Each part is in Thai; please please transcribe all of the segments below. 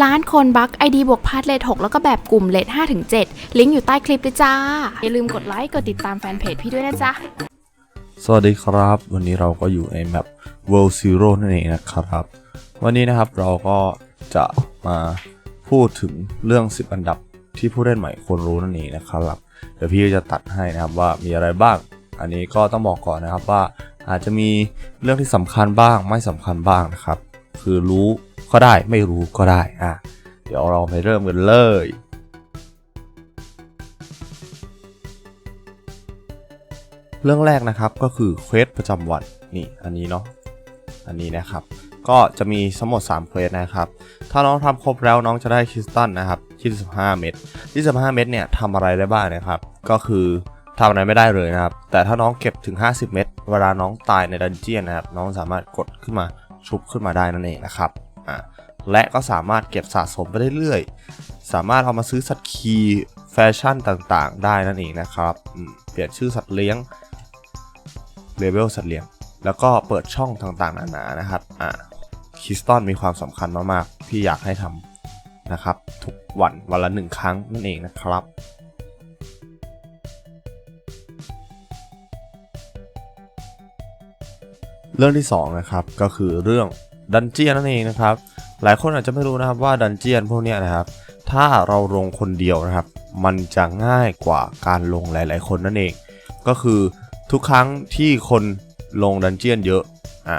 ร้านคนบัก ID บวกพาร์ทเลท6แล้วก็แบบกลุ่มเลท5ถึง7ลิงก์อยู่ใต้คลิปเลยจ้า อย่าลืมกดไลค์ กดติดตามแฟนเพจพี่ด้วยนะจ๊ะ สวัสดีครับ วันนี้เราก็อยู่ในแมป World Zero นั่นเองนะครับ วันนี้นะครับเราก็จะมาพูดถึงเรื่อง 10 อันดับที่ผู้เล่นใหม่ควรรู้นั่นเองนะครับ เดี๋ยวพี่จะตัดให้นะครับว่ามีอะไรบ้าง อันนี้ก็ต้องบอกก่อนนะครับว่าอาจจะมีเรื่องที่สำคัญบ้างไม่สำคัญบ้างนะครับ คือรู้ ก็ได้ไม่รู้ก็ได้อะเดี๋ยวเราไปเริ่มกันเลยเรื่องแรกนะครับก็คือเควสประจำวันนี่อันนี้เนาะอันนี้นะครับ ก็จะมีทั้งหมด3เควสนะครับ ถ้าน้องทำครบแล้วน้องจะได้คริสตัลนะครับ25เม็ด25เม็ดเนี่ยทำอะไรได้บ้างนะครับ ก็คือทำอะไรไม่ได้เลยนะครับ แต่ถ้าน้องเก็บถึง 50 เม็ดเวลาน้องตายในดันเจียนนะครับ น้องสามารถกดขึ้นมาชุบขึ้นมาได้นั่นเองนะครับ อ่าและก็สามารถเก็บสะสมไปเรื่อยๆ สามารถเอามาซื้อสัตว์คีแฟชั่นต่างๆ ได้นั่นเองนะครับเปลี่ยนชื่อสัตว์เลี้ยงเลเวลสัตว์เลี้ยง แล้วก็เปิดช่องต่างๆ นานานะครับอ่าคิสตันมีความสำคัญมากๆพี่อยากให้ทำนะครับ ทุกวันวันละหนึ่งครั้งนั่นเองนะครับเรื่องที่2นะครับก็คือเรื่อง ดันเจียนนั่นเองนะครับ หลายคนอาจจะไม่รู้นะครับว่าดันเจียนพวกนี้นะครับ ถ้าเราลงคนเดียวนะครับ มันจะง่ายกว่าการลงหลาย ๆ คนนั่นเอง ก็คือทุกครั้งที่คนลงดันเจียนเยอะอะ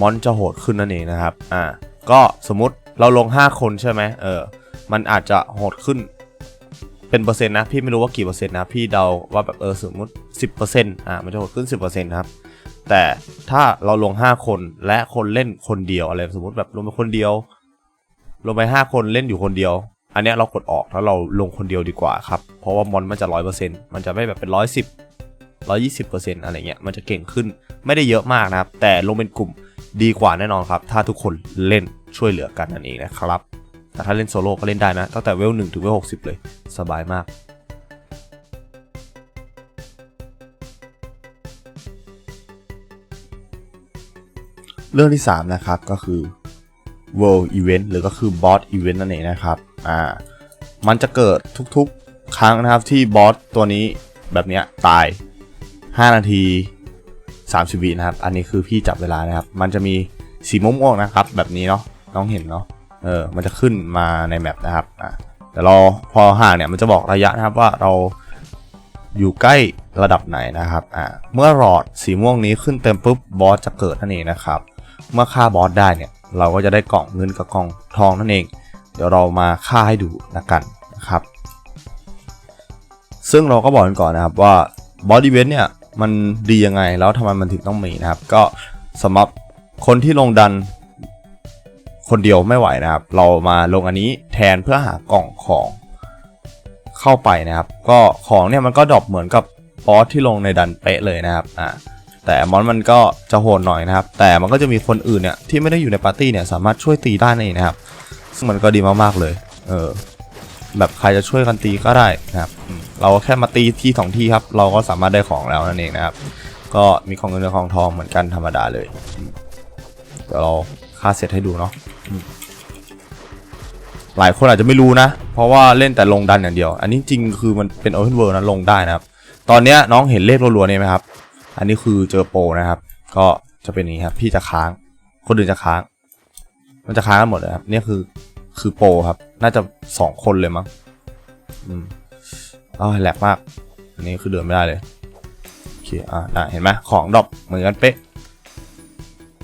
มอนจะโหดขึ้นนั่นเองนะครับอ่าก็สมมติเราลง 5 คนใช่ไหมเออมันอาจจะโหดขึ้นเป็นเปอร์เซ็นต์นะพี่ไม่รู้ว่ากี่เปอร์เซ็นต์นะพี่เดาว่าแบบเออสมมติ 10%อ่ามันจะโหดขึ้น 10%นะครับ แต่ถ้าเราลง 5 คนและคนเล่นคนเดียวอะไรสมมติแบบลงไปคนเดียว ลงไป 5 คนเล่นอยู่คนเดียว อันนี้เรากดออกแล้วเราลงคนเดียวดีกว่าครับ เพราะว่ามอนมันจะ100%มันจะไม่แบบเป็น110 120%อะไรเงี้ยมันจะเก่งขึ้นไม่ได้เยอะมากนะครับ แต่ลงเป็นกลุ่มดีกว่าแน่นอนครับ ถ้าทุกคนเล่นช่วยเหลือกันนั่นเองนะครับแต่ถ้าเล่นโซโล่ก็เล่นได้นะตั้งแต่เวล1ถึงเวล60เลย สบายมาก เรื่องที่ 3 นะครับก็คือ World Event หรือก็คือ Boss Event นั่นเองนะครับอ่ามันจะเกิดทุกๆ ครั้งนะครับที่บอสตัวนี้แบบเนี้ยตาย 5 นาที 30 วินะครับ อันนี้คือพี่จับเวลานะครับ มันจะมีสีม่วงๆนะครับ แบบนี้เนาะน้องเห็นเนาะเออมันจะขึ้นมาในแมปนะครับอ่าแต่เราพอห่างเนี่ยมันจะบอกระยะนะครับว่าเราอยู่ใกล้ระดับไหนนะครับอ่าเมื่อหลอดสีม่วงนี้ขึ้นเต็มปุ๊บบอสจะเกิดนั่นเองนะครับ เมื่อฆ่าบอสได้เนี่ยเราก็จะได้กล่องเงินกับกล่องทองนั่นเอง เดี๋ยวเรามาฆ่าให้ดูละกันนะครับ ซึ่งเราก็บอกกันก่อนนะครับว่าบอสอีเวนต์เนี่ยมันดียังไงแล้วทำไมมันถึงต้องมีนะครับ ก็สำหรับคนที่ลงดันคนเดียวไม่ไหวนะครับ เรามาลงอันนี้แทนเพื่อหากล่องของเข้าไปนะครับ ก็ของเนี่ยมันก็ดรอปเหมือนกับบอสที่ลงในดันเป๊ะเลยนะครับอ่า แต่มอนมันก็จะโหดหน่อยนะครับ แต่มันก็จะมีคนอื่นเนี่ยที่ไม่ได้อยู่ในปาร์ตี้เนี่ยสามารถช่วยตีได้นั่นเองนะครับ ซึ่งมันก็ดีมากๆเลย เออ แบบใครจะช่วยกันตีก็ได้นะครับ เราแค่มาตีที่สองที่ครับ เราก็สามารถได้ของแล้วนั่นเองนะครับ ก็มีของเงินของทองเหมือนกันธรรมดาเลย เดี๋ยวเราค่าเสร็จให้ดูเนาะหลายคนอาจจะไม่รู้นะ เพราะว่าเล่นแต่ลงดันอย่างเดียว อันนี้จริงคือมันเป็น Open World นะลงได้นะครับ ตอนนี้น้องเห็นเลขรัวๆเนี่ยไหมครับ อันนี้คือเจอโปรนะครับ ก็จะเป็นนี้ครับ พี่จะค้าง คนอื่นจะค้าง มันจะค้างกันหมดเลยครับ เนี่ยคือคือโปรครับ น่าจะสองคนเลยมั้ง อืมอ้าวแหลกมาก อันนี้คือเดินไม่ได้เลย โอเค อ่าเห็นไหมของดรอปเหมือนกันเป๊ะ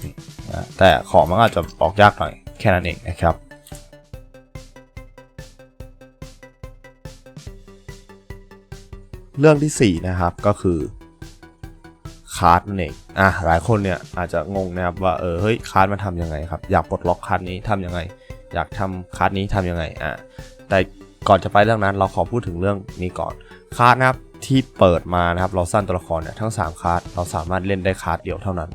นี่นะแต่ของมันอาจจะออกยากหน่อย แค่นั้นเองนะครับเรื่องที่ 4 นะครับก็คือ คาร์ดนั่นเองอะหลายคนเนี่ยอาจจะงงนะครับว่าเออเฮ้ยคาร์ดมันทำยังไงครับอยากปลดล็อกคาร์ดนี้ทำยังไง อยากทำคาร์ดนี้ทำยังไงอะแต่ก่อนจะไปเรื่องนั้นเราขอพูดถึงเรื่องนี้ก่อนคาร์ดนะครับที่เปิดมานะครับเราสร้างตัวละครเนี่ยทั้ง 3 คาร์ดเราสามารถเล่นได้คาร์ดเดียวเท่านั้น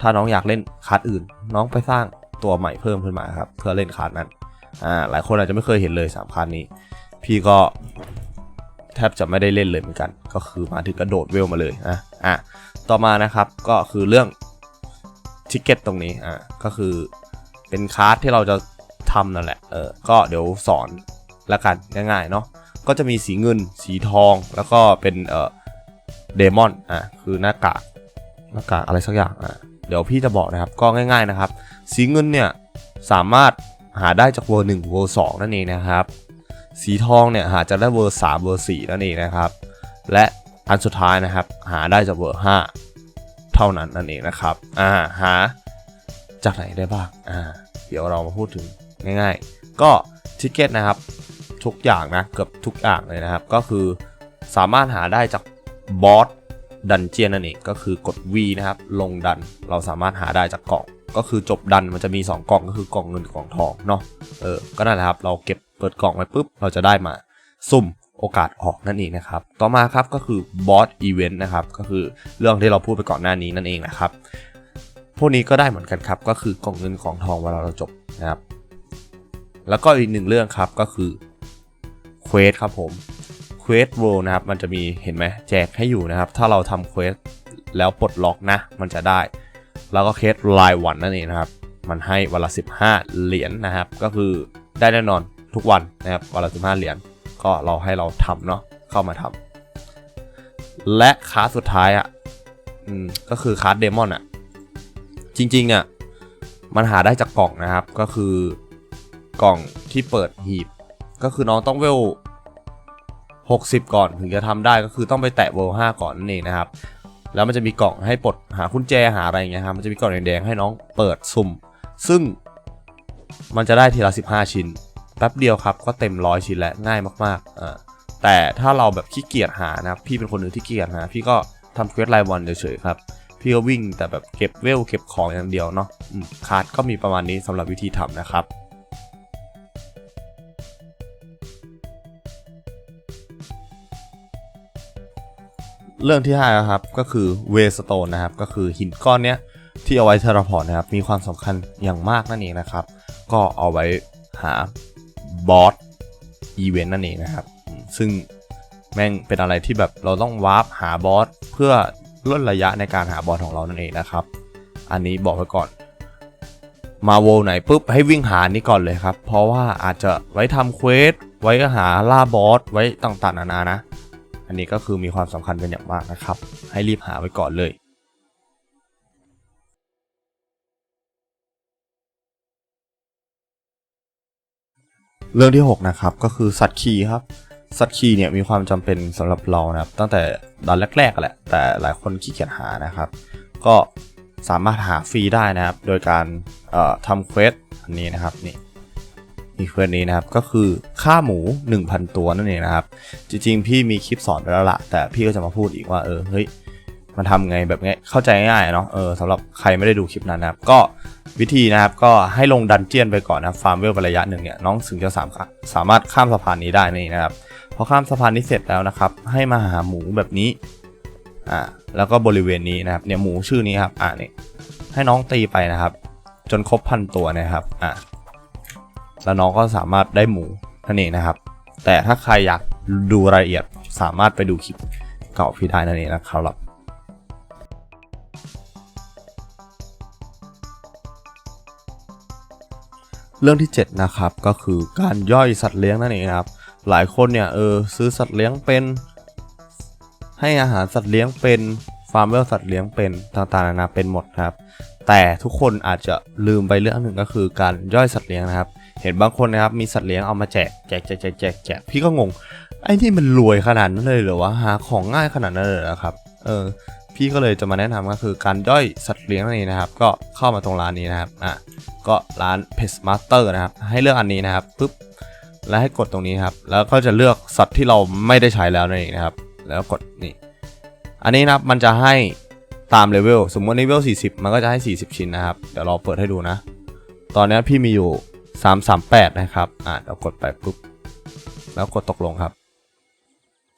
ถ้าน้องอยากเล่นคาร์ดอื่น น้องไปสร้างตัวใหม่เพิ่มขึ้นมาครับเพื่อเล่นคาร์ดนั้นอ่าหลายคนอาจจะไม่เคยเห็นเลย3คาร์ดนี้ พี่ก็แทบจะไม่ได้เล่นเลยเหมือนกัน ก็คือมาถึงกระโดดเวลมาเลยนะอะ ต่อมานะครับก็คือเรื่องทิกเก็ตตรงนี้อะก็คือเป็นคาร์ดที่เราจะทำนั่นแหละเออก็เดี๋ยวสอนละกันง่ายๆเนาะก็จะมีสีเงินสีทองแล้วก็เป็นเอ่อเดมอนอะคือหน้ากากหน้ากากอะไรสักอย่างอะเดี๋ยวพี่จะบอกนะครับก็ง่ายๆนะครับ สีเงินเนี่ยสามารถหาได้จากเวอร์หนึ่งเวอร์สองนั่นเองนะครับ สีทองเนี่ยหาจากได้เวอร์สามเวอร์สี่นั่นเองนะครับ และ อันสุดท้ายนะครับ หาได้จากเวอร์ห้าเท่านั้นนั่นเองนะครับอ่าหาจากไหนได้บ้างอ่าเดี๋ยวเรามาพูดถึงง่ายๆ ก็ทิเก็ตนะครับทุกอย่างนะเกือบทุกอย่างเลยนะครับ ก็คือสามารถหาได้จากบอสดันเจียนนั่นเองก็คือกด V นะครับ ลงดันเราสามารถหาได้จากกล่องก็คือจบดันมันจะมี 2 กล่องก็คือกล่องเงินกล่องทองเนาะเออก็นั่นแหละครับ เราเก็บเปิดกล่องไว้ปุ๊บเราจะได้มา สุ่ม โอกาสออกนั่นเองนะครับ ต่อมาครับก็คือบอสอีเวนต์นะครับ ก็คือเรื่องที่เราพูดไปก่อนหน้านี้นั่นเองนะครับ พวกนี้ก็ได้เหมือนกันครับ ก็คือกองเงินของทองเวลาเราจบนะครับ แล้วก็อีกหนึ่งเรื่องครับก็คือเควสครับผมเควสโรนะครับ มันจะมีเห็นไหมแจกให้อยู่นะครับ ถ้าเราทำเควสแล้วปลดล็อกนะ มันจะได้ แล้วก็เคสรายวันนั่นเองนะครับ มันให้วันละ 15 เหรียญนะครับ ก็คือได้แน่นอนทุกวันนะครับวันละ 15 เหรียญ ก็เราให้เราทำเนาะเข้ามาทำและคาสุดท้ายอะก็คือคาร์ดเดมอนอะ จริงๆอะ มันหาได้จากกล่องนะครับ ก็คือกล่องที่เปิดหีบ ก็คือน้องต้องเวล 60 ก่อนถึงจะทำได้ก็คือต้องไปแตะเวล5ก่อนนั่นเองนะครับ แล้วมันจะมีกล่องให้ปลดหากุญแจหาอะไรอย่างเงี้ยครับมันจะมีกล่องแดงๆให้น้องเปิดสุ่ม ซึ่งมันจะได้ทีละ 15 ชิ้น แป๊บเดียวครับก็เต็มร้อยชิ้นแล้วง่ายมากๆอ่าแต่ถ้าเราแบบขี้เกียจหานะครับพี่เป็นคนหนึ่งที่เกียจหาพี่ก็ทำเควสรายวันเฉยๆครับพี่ก็วิ่งแต่แบบเก็บเวลเก็บของอย่างเดียวเนาะคาร์ดก็มีประมาณนี้สำหรับวิธีทำนะครับเรื่องที่5นะครับก็คือเวสโตนนะครับก็คือหินก้อนเนี้ยที่เอาไว้เทเลพอร์ตนะครับมีความสำคัญอย่างมากนั่นเองนะครับ ก็เอาไว้หา บอสอีเวนต์นั่นเองนะครับ ซึ่งแม่งเป็นอะไรที่แบบเราต้องวาร์ปหาบอสเพื่อลดระยะในการหาบอสของเรานั่นเองนะครับ อันนี้บอกไว้ก่อน มาโวไหนปุ๊บให้วิ่งหานี่ก่อนเลยครับ เพราะว่าอาจจะไว้ทำเควสไว้หาล่าบอสไว้ต่างๆนานานะ อันนี้ก็คือมีความสำคัญเป็นอย่างมากนะครับ ให้รีบหาไว้ก่อนเลย เรื่องที่ 6 นะครับ ก็คือสัตว์ขี่ครับ สัตว์ขี่เนี่ยมีความจำเป็นสำหรับเรานะครับ ตั้งแต่ตอนแรกๆแหละ แต่หลายคนขี้เกียจหานะครับ ก็สามารถหาฟรีได้นะครับ โดยการทำเควสอันนี้นะครับนี่มีเควสนี้นะครับก็คือฆ่าหมู 1,000 ตัวนั่นเองนะครับ จริงๆ พี่มีคลิปสอนไปแล้วละแต่พี่ก็จะมาพูดอีกว่าเออเฮ้ย มันทำไงแบบไงเข้าใจง่ายเนาะเออสำหรับใครไม่ได้ดูคลิปนั้นนะครับ ก็วิธีนะครับก็ให้ลงดันเจียนไปก่อนนะฟาร์มเวลไประยะหนึ่งเนี่ยน้องถึงจะสามารถสามารถข้ามสะพานนี้ได้นี่นะครับพอข้ามสะพานนี้เสร็จแล้วนะครับ ให้มาหาหมูแบบนี้อ่าแล้วก็บริเวณนี้นะครับเนี่ยหมูชื่อนี้ครับอ่านี่ให้น้องตีไปนะครับ จนครบพันตัวนะครับอ่าแล้วน้องก็สามารถได้หมูนั่นเองนะครับ แต่ถ้าใครอยากดูรายละเอียดสามารถไปดูคลิปเก่าพี่ได้นั่นเองนะครับ เรื่องที่ 7 นะครับ ก็คือการย่อยสัตว์เลี้ยงนั่นเองครับ หลายคนเนี่ยเออซื้อสัตว์เลี้ยงเป็น ให้อาหารสัตว์เลี้ยงเป็นฟาร์มเวลสัตว์เลี้ยงเป็นต่างๆนานาเป็นหมดครับ แต่ทุกคนอาจจะลืมไปเรื่องหนึ่งก็คือการย่อยสัตว์เลี้ยงนะครับ เห็นบางคนนะครับมีสัตว์เลี้ยงเอามาแจกแจกแจกแจกแจกแจกพี่ก็งงไอ้นี่มันรวยขนาดนั้นเลยเหรอวะหาของง่ายขนาดนั้นเลยเหรอครับเออ พี่ก็เลยจะมาแนะนำก็คือการย่อยสัตว์เลี้ยงนั่นะครับ ก็เข้ามาตรงร้านนี้นะครับอะก็ร้าน Pet Master นะครับ ให้เลือกอันนี้นะครับปุ๊บแล้วให้กดตรงนี้ครับ แล้วก็จะเลือกสัตว์ที่เราไม่ได้ใช้แล้วนั่นเองนะครับ แล้วกดนี่อันนี้นะครับมันจะให้ตามเลเวลสมมติเลเวล40 มันก็จะให้ 40 ชิ้นนะครับ เดี๋ยวเราเปิดให้ดูนะ ตอนนี้พี่มีอยู่ 338 นะครับอะเดี๋ยวกดไปปุ๊บแล้วกดตกลงครับ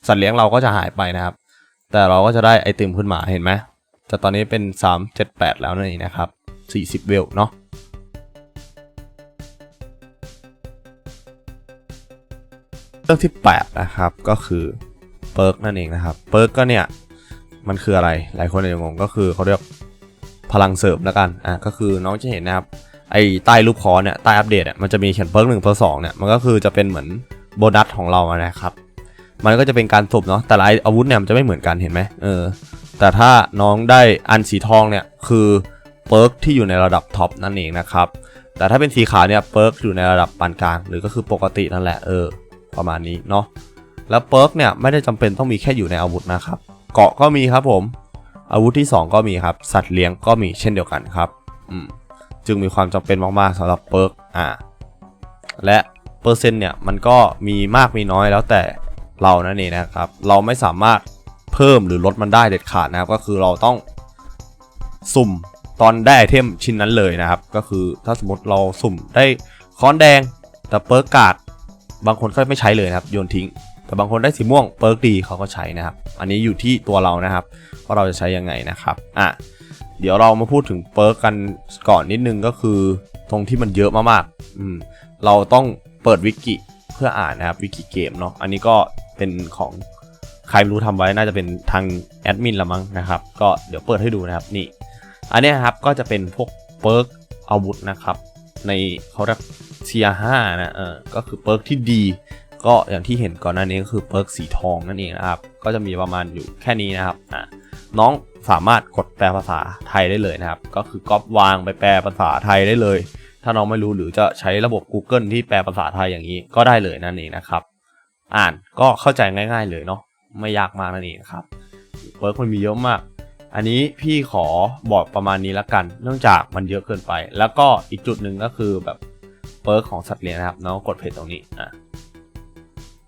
สัตว์เลี้ยงเราก็จะหายไปนะครับ แต่เราก็จะได้ไอติมขึ้นมาเห็นไหมแต่ตอนนี้เป็น 3 7 8 แล้วนั่นเองนะครับ 40 เวลเนาะเรื่องที่ 8 นะครับก็คือเปิร์กนั่นเองนะครับเปิร์กก็เนี่ย มันคืออะไรหลายคนอาจจะงงก็คือเขาเรียกพลังเสริมแล้วกันอะก็คือน้องจะเห็นนะครับไอ้ใต้รูปคอเนี่ยใต้อัปเดตเนี่ยมันจะมีเขียนเปิร์กหนึ่งเปิร์กสองเนี่ยมันก็คือจะเป็นเหมือนโบนัสของเราอะนะครับ มันก็จะเป็นการสุ่มเนาะแต่ละอาวุธเนี่ยมันจะไม่เหมือนกันเห็นไหมเออแต่ถ้าน้องได้อันสีทองเนี่ยคือเปิร์กที่อยู่ในระดับท็อปนั่นเองนะครับแต่ถ้าเป็นสีขาวเนี่ยเปิร์กอยู่ในระดับปานกลาง หรือก็คือปกตินั่นแหละเออประมาณนี้เนาะแล้วเปิร์กเนี่ยไม่ได้จำเป็นต้องมีแค่อยู่ในอาวุธนะครับเกาะก็มีครับผม อาวุธที่ 2 ก็มีครับ สัตว์เลี้ยงก็มีเช่นเดียวกันครับอืมจึงมีความจำเป็นมากๆสำหรับเปิร์กอ่าและเปอร์เซ็นต์เนี่ยมันก็มีมากมีน้อยแล้วแต่ เรานั่นเองนะครับ เราไม่สามารถเพิ่มหรือลดมันได้เด็ดขาดนะครับ ก็คือเราต้องสุ่มตอนได้ไอเทมชิ้นนั้นเลยนะครับ ก็คือถ้าสมมติเราสุ่มได้ค้อนแดงแต่เปิร์กกาดบางคนก็ไม่ใช้เลยนะครับโยนทิ้ง แต่บางคนได้สีม่วงเปิร์กดีเขาก็ใช้นะครับ อันนี้อยู่ที่ตัวเรานะครับว่าเราจะใช้ยังไงนะครับอะเดี๋ยวเรามาพูดถึงเปิร์กกันก่อนนิดนึงก็คือ ตรงที่มันเยอะมากๆอืมเราต้องเปิดวิกิเพื่ออ่านนะครับวิกิเกมเนาะอันนี้ก็ เป็นของใครไม่รู้ทำไว้น่าจะเป็นทางแอดมินละมั้งนะครับ ก็เดี๋ยวเปิดให้ดูนะครับนี่ อันนี้ครับก็จะเป็นพวกเปิร์กอาวุธนะครับ ในเขาเรียกเซียห้านะเออก็คือเปิร์กที่ดี ก็อย่างที่เห็นก่อนหน้านี้ก็คือเปิร์กสีทองนั่นเองนะครับ ก็จะมีประมาณอยู่แค่นี้นะครับอะน้องสามารถกดแปลภาษาไทยได้เลยนะครับ ก็คือก๊อปวางไปแปลภาษาไทยได้เลย ถ้าน้องไม่รู้หรือจะใช้ระบบ Google ที่แปลภาษาไทยอย่างนี้ก็ได้เลยนั่นเองนะครับ อ่านก็เข้าใจง่าย ๆ เลยเนาะไม่ยากมากนั่นเองครับเปิร์กมันมีเยอะมาก อันนี้พี่ขอบอกประมาณนี้ละกัน เนื่องจากมันเยอะเกินไป แล้วก็อีกจุดหนึ่งก็คือแบบเปิร์กของสัตว์เลี้ยงนะครับเน้องกดเพจตรงนี้อะ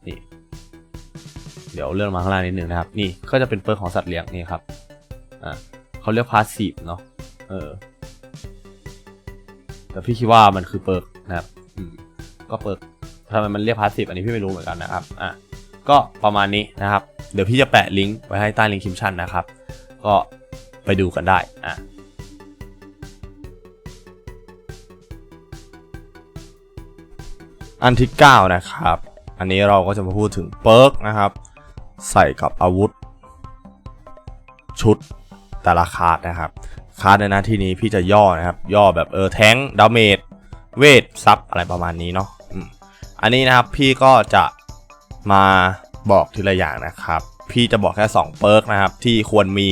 นี่เดี๋ยวเลื่อนมาข้างล่างนิดนึงนะครับ นี่ก็จะเป็นเปิร์กของสัตว์เลี้ยงนี่ครับอะเขาเรียกพาสซีฟเนาะเออแต่พี่คิดว่ามันคือเปิร์กนะครับก็เปิร์ก ทำไมมันเรียกพาสซีฟอันนี้พี่ไม่รู้เหมือนกันนะครับอะก็ประมาณนี้นะครับ เดี๋ยวพี่จะแปะลิงก์ไว้ให้ใต้ลิงก์คิมชันนะครับ ก็ไปดูกันได้อะอันที่ 9 นะครับ อันนี้เราก็จะมาพูดถึงเปิร์กนะครับ ใส่กับอาวุธ ชุดแต่ละคาร์ดนะครับ คาร์ดในหน้าที่นี้พี่จะย่อนะครับ ย่อแบบเออแทงดาเมจเวทซับอะไรประมาณนี้เนาะ อันนี้นะครับพี่ก็จะมาบอกทีละอย่างนะครับ พี่จะบอกแค่2เปิร์กนะครับที่ควรมี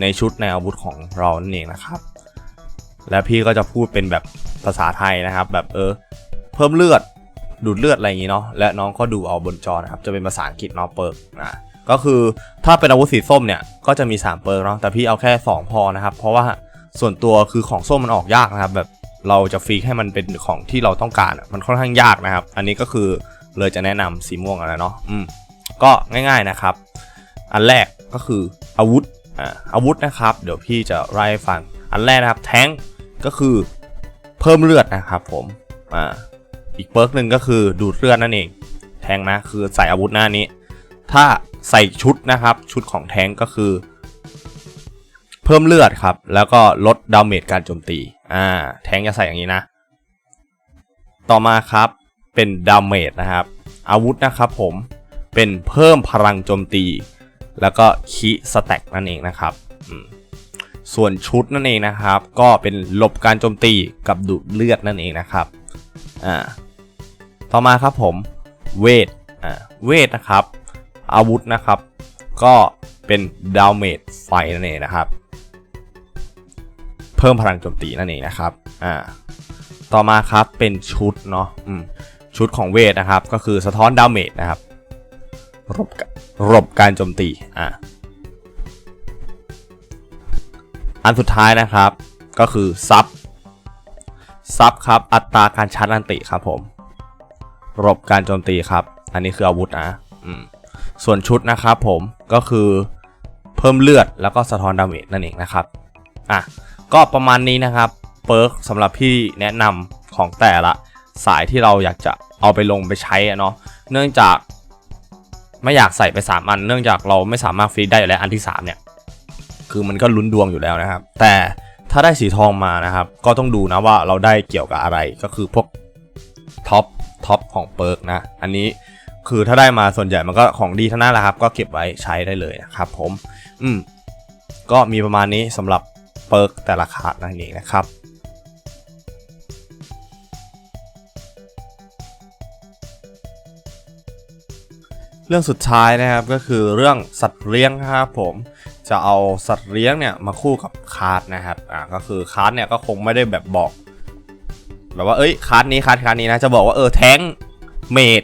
ในชุดในอาวุธของเรานั่นเองนะครับ และพี่ก็จะพูดเป็นแบบภาษาไทยนะครับ แบบเออเพิ่มเลือดดูดเลือดอะไรอย่างนี้เนาะและน้องก็ดูเอาบนจอนะครับจะเป็นภาษาอังกฤษเนาะเปิร์กนะก็คือถ้าเป็นอาวุธสีส้มเนี่ยก็จะมี 3 เปิร์กเนาะแต่พี่เอาแค่ 2 พอนะครับ เพราะว่าส่วนตัวคือของส้มมันออกยากนะครับ แบบ เราจะฟีกให้มันเป็นของที่เราต้องการมันค่อนข้างยากนะครับ อันนี้ก็คือเลยจะแนะนำสีม่วงอะไรเนาะอืมก็ง่ายๆนะครับ อันแรกก็คืออาวุธอ่าอาวุธนะครับ เดี๋ยวพี่จะไล่ให้ฟัง อันแรกนะครับแทงก็คือเพิ่มเลือดนะครับผมอ่าอีกเปิร์กหนึ่งก็คือดูดเลือดนั่นเอง แทงนะคือใส่อาวุธหน้านี้ ถ้าใส่ชุดนะครับชุดของแทงก็คือ เพิ่มเลือดครับ แล้วก็ลดดาเมจการโจมตี อ่าแทงจะใส่อย่างนี้นะ ต่อมาครับเป็นดาเมจนะครับ อาวุธนะครับผมเป็นเพิ่มพลังโจมตี แล้วก็คีสแต็กนั่นเองนะครับส่วนชุดนั่นเองนะครับ ก็เป็นหลบการโจมตีกับดูดเลือดนั่นเองนะครับอ่าต่อมาครับผมเวทอ่าเวทนะครับ อาวุธนะครับ ก็เป็นดาเมจไฟนั่นเองนะครับ พิ่มพลังโจมตีนั่นเองนะครับอ่าต่อมาครับเป็นชุดเนาะชุดของเวทนะครับ ก็คือสะท้อนดาเมจนะครับรบกะรบการโจมตีอะอันสุดท้ายนะครับ ก็คือซับซับครับอัตราการชาร์จอันติครับผม รบการโจมตีครับ อันนี้คืออาวุธนะส่วนชุดนะครับผมก็คือเพิ่มเลือดแล้วก็สะท้อนดาเมจนั่นเองนะครับอะ ก็ประมาณนี้นะครับเปิร์กสำหรับพี่แนะนำของแต่ละสายที่เราอยากจะเอาไปลงไปใช้เนาะเนื่องจากไม่อยากใส่ไป 3 อัน เนื่องจากเราไม่สามารถฟรีดได้อยู่แล้วอันที่ 3 เนี่ย คือมันก็ลุ้นดวงอยู่แล้วนะครับ แต่ถ้าได้สีทองมานะครับ ก็ต้องดูนะว่าเราได้เกี่ยวกับอะไรก็คือพวกท็อปท็อปของเปิร์กนะ อันนี้คือถ้าได้มาส่วนใหญ่มันก็ของดีทั้งนั้นแหละครับ ก็เก็บไว้ใช้ได้เลยนะครับผม อืมก็มีประมาณนี้สำหรับ เปิร์กแต่ละคาดนั่นเองนะครับเรื่องสุดท้ายนะครับก็คือเรื่องสัตว์เลี้ยงครับผมจะเอาสัตว์เลี้ยงเนี่ยมาคู่กับคาร์ดนะครับอ่าก็คือคาร์ดเนี่ยก็คงไม่ได้แบบบอกแบบว่าเอ้ยคาร์ดนี้คาร์ดคาร์ดนี้นะจะบอกว่าเออแทงเมด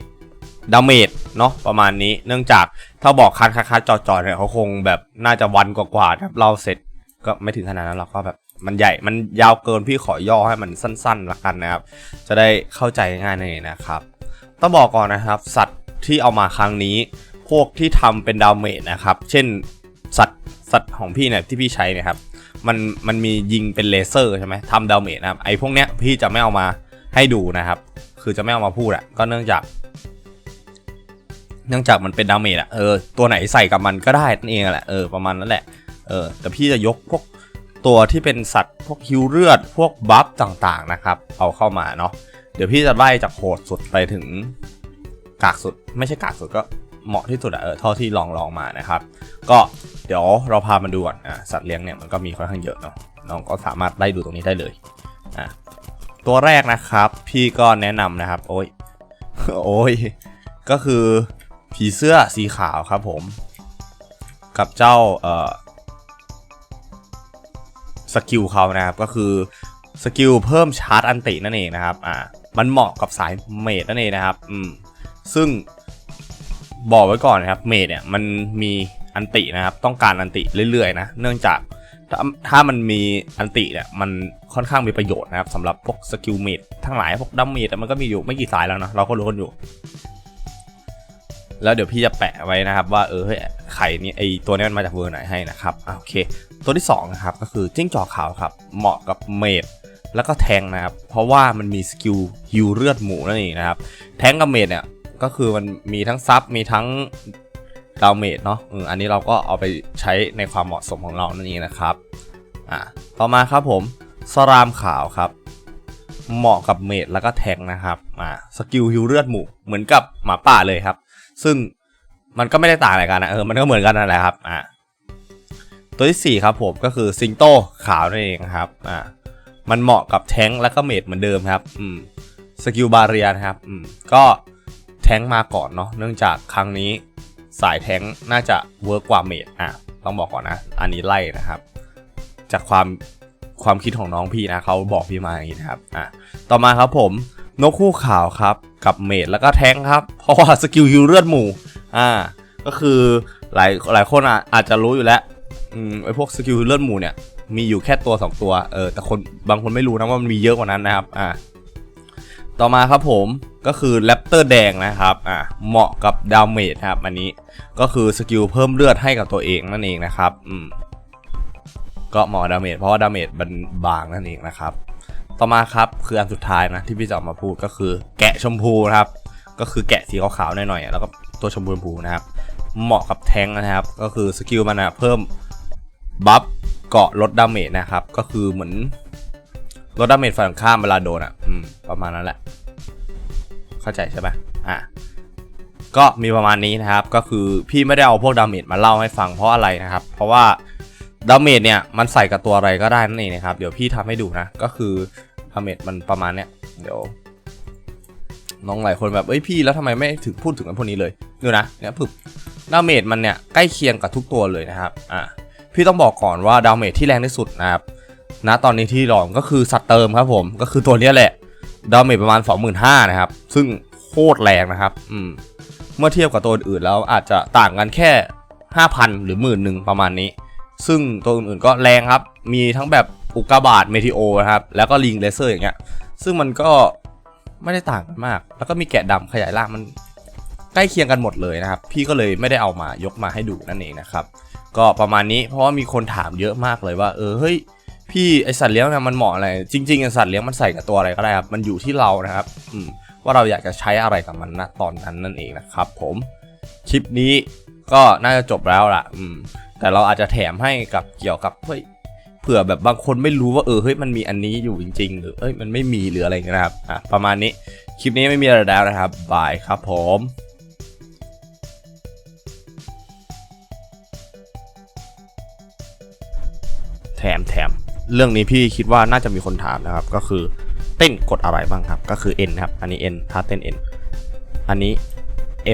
ดาเมจเนาะประมาณนี้ เนื่องจากถ้าบอกคาร์ดคาร์ดคาร์ดจอจอเนี่ยเขาคงแบบน่าจะวันกว่าๆครับเราเสร็จ ก็ไม่ถึงขนาดนั้นเราก็แบบมันใหญ่มันยาวเกินพี่ขอย่อให้มันสั้นๆละกันนะครับ จะได้เข้าใจง่ายนั่นเองนะครับ ต้องบอกก่อนนะครับ สัตว์ที่เอามาครั้งนี้ พวกที่ทำเป็นดาเมจนะครับ เช่นสัตว์สัตว์ของพี่เนี่ยที่พี่ใช้เนะครับ มันมันมียิงเป็นเลเซอร์ใช่ไหมทำดาเมจนะครับไอ้พวกเนี้ยพี่จะไม่เอามาให้ดูนะครับ คือจะไม่เอามาพูดอะก็เนื่องจากเนื่องจากมันเป็นดาเมจอะเออตัวไหนใส่กับมันก็ได้นั่นเองแหละเออประมาณนั้นแหละ เออแต่พี่จะยกพวกตัวที่เป็นสัตว์พวกฮิวเลือดพวกบัฟต่างๆนะครับ เอาเข้ามาเนาะเดี๋ยวพี่จะไล่จากโหดสุดไปถึงกากสุด ไม่ใช่กากสุดก็เหมาะที่สุดอะเออเท่าที่ลองลองมานะครับ ก็เดี๋ยวเราพามาดูก่อนอะสัตว์เลี้ยงเนี่ยมันก็มีค่อนข้างเยอะเนาะน้องก็สามารถไล่ดูตรงนี้ได้เลยอะตัวแรกนะครับ พี่ก็แนะนำนะครับ โอ้ยโอ้ยก็คือผีเสื้อสีขาวครับผม กับเจ้าเอ่อ สกิลเขานะครับก็คือสกิลเพิ่มชาร์จอันตินั่นเองนะครับอ่ามันเหมาะกับสายเมดนั่นเองนะครับอืมซึ่งบอกไว้ก่อนนะครับเมดเนี่ยมันมีอันตินะครับต้องการอันติเรื่อยๆนะเนื่องจากถ้าถ้ามันมีอันติเนี่ยมันค่อนข้างมีประโยชน์นะครับสำหรับพวกสกิลเมดทั้งหลายพวกดัมเมดมันก็มีอยู่ไม่กี่สายแล้วนะเราก็รู้กันอยู่ แล้วเดี๋ยวพี่จะแปะไว้นะครับ ว่าเออไข่นี่ไอตัวนี้มันมาจากเวอร์ไหนให้นะครับโอเค ตัวที่สองนะครับก็คือจิ้งจอกขาวครับ เหมาะกับเมดแล้วก็แทงนะครับ เพราะว่ามันมีสกิลฮิวเลือดหมูนั่นเองนะครับ แทงกับเมดเนี่ยก็คือมันมีทั้งซับมีทั้งดาวเมดเนาะอออันนี้เราก็เอาไปใช้ในความเหมาะสมของเรานั่นเองนะครับอ่าต่อมาครับผมสรามขาวครับ เหมาะกับเมดแล้วก็แทงนะครับอ่าสกิลฮิวเลือดหมูเหมือนกับหมาป่าเลยครับ ซึ่งมันก็ไม่ได้ต่างอะไรกันนะเออมันก็เหมือนกันนั่นแหละครับอ่า ตัวที่สี่ครับผมก็คือซิงโตขาวนั่นเองครับอ่ามันเหมาะกับแท้งและก็เมดเหมือนเดิมครับอืมสกิลบาเรียนะครับอืมก็แท้งมาก่อนเนาะเนื่องจากครั้งนี้สายแท้งน่าจะเวิร์กกว่าเมดอะต้องบอกก่อนนะ อันนี้ไล่นะครับ จากความความคิดของน้องพี่นะเขาบอกพี่มาอย่างนี้นะครับอะต่อมาครับผมนกคู่ขาวครับกับเมดแล้วก็แท้งครับ เพราะว่าสกิลฮิวเลือดหมู่อ่าก็คือหลายหลายคนออาจจะรู้อยู่แล้ว อืมไอพวกสกิลเลือดหมู่เนี่ยมีอยู่แค่ตัว 2 ตัวเออแต่คนบางคนไม่รู้นะว่ามันมีเยอะกว่านั้นนะครับอ่าต่อมาครับผมก็คือแรปเตอร์แดงนะครับอ่าเหมาะกับดาเมจครับอันนี้ก็คือสกิลเพิ่มเลือดให้กับตัวเองนั่นเองนะครับอืมก็เหมาะดาเมจเพราะว่าดาเมจมันบางนั่นเองนะครับต่อมาครับคืออันสุดท้ายนะที่พี่จะเอามาพูดก็คือ แกะชมพูนะครับ ก็คือแกะสีขาวๆหน่อยๆแล้วก็ตัวชมพูชมพูนะครับ เหมาะกับแทงนะครับ ก็คือสกิลมันนะเพิ่มบัฟเกาะลดดาเมจนะครับ ก็คือเหมือนลดดาเมจฝั่งข้ามเวลาโดนอะประมาณนั้นแหละ เข้าใจใช่ไหมอะก็มีประมาณนี้นะครับ ก็คือพี่ไม่ได้เอาพวกดาเมจมาเล่าให้ฟังเพราะอะไรนะครับ เพราะว่าดาเมจเนี่ยมันใส่กับตัวอะไรก็ได้นั่นเองนะครับ เดี๋ยวพี่ทำให้ดูนะ ก็คือดาเมจมันประมาณเนี้ยเดี๋ยว น้องหลายคนแบบเอ้ยพี่แล้วทำไมไม่ถึงพูดถึงอันพวกนี้เลยดูนะเนี่ยผึบดาเมจมันเนี่ยใกล้เคียงกับทุกตัวเลยนะครับอะพี่ต้องบอกก่อนว่าดาเมจที่แรงที่สุดนะครับณตอนนี้ที่ลองก็คือสัตว์เติมครับผมก็คือตัวนี้แหละดาเมจประมาณ 25,000นะครับซึ่งโคตรแรงนะครับอืมเมื่อเทียบกับตัวอื่นแล้วอาจจะต่างกันแค่ 5,000 หรือหมื่นหนึ่งประมาณนี้ ซึ่งตัวอื่นๆก็แรงครับ มีทั้งแบบอุกกาบาตเมทิโอนะครับแล้วก็ลิงเลเซอร์อย่างเงี้ยซึ่งมันก็ ไม่ได้ต่างกันมาก แล้วก็มีแกะดำขยายร่างมันใกล้เคียงกันหมดเลยนะครับ พี่ก็เลยไม่ได้เอามายกมาให้ดูนั่นเองนะครับ ก็ประมาณนี้เพราะว่ามีคนถามเยอะมากเลยว่า เออเฮ้ยพี่ไอสัตว์เลี้ยงเนี่ยมันเหมาะอะไร จริงๆไอสัตว์เลี้ยงมันใส่กับตัวอะไรก็ได้ครับ มันอยู่ที่เรานะครับอืมว่าเราอยากจะใช้อะไรกับมันณตอนนั้นนั่นเองนะครับ ผมคลิปนี้ก็น่าจะจบแล้วล่ะ อืมแต่เราอาจจะแถมให้กับเกี่ยวกับเฮ้ย ผื่อแบบบางคนไม่รู้ว่าเออเฮ้ยมันมีอันนี้อยู่จริง ๆ หรือเอ้ยมันไม่มีหรืออะไรเงี้ยนะครับอะประมาณนี้คลิปนี้ไม่มีอะไรแล้วนะครับบายครับผมแถมแถมเรื่องนี้พี่คิดว่าน่าจะมีคนถามนะครับ ก็คือเต้นกดอะไรบ้างครับ ก็คือ N ครับ อันนี้ N ท่าเต้น N อันนี้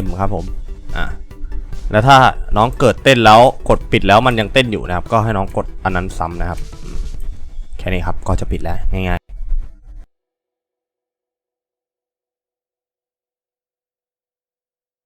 M ครับผม แล้วถ้าน้องเกิดเต้นแล้วกดปิดแล้วมันยังเต้นอยู่นะครับ ก็ให้น้องกดอันนั้นซ้ำนะครับ แค่นี้ครับก็จะปิดแล้วง่ายๆ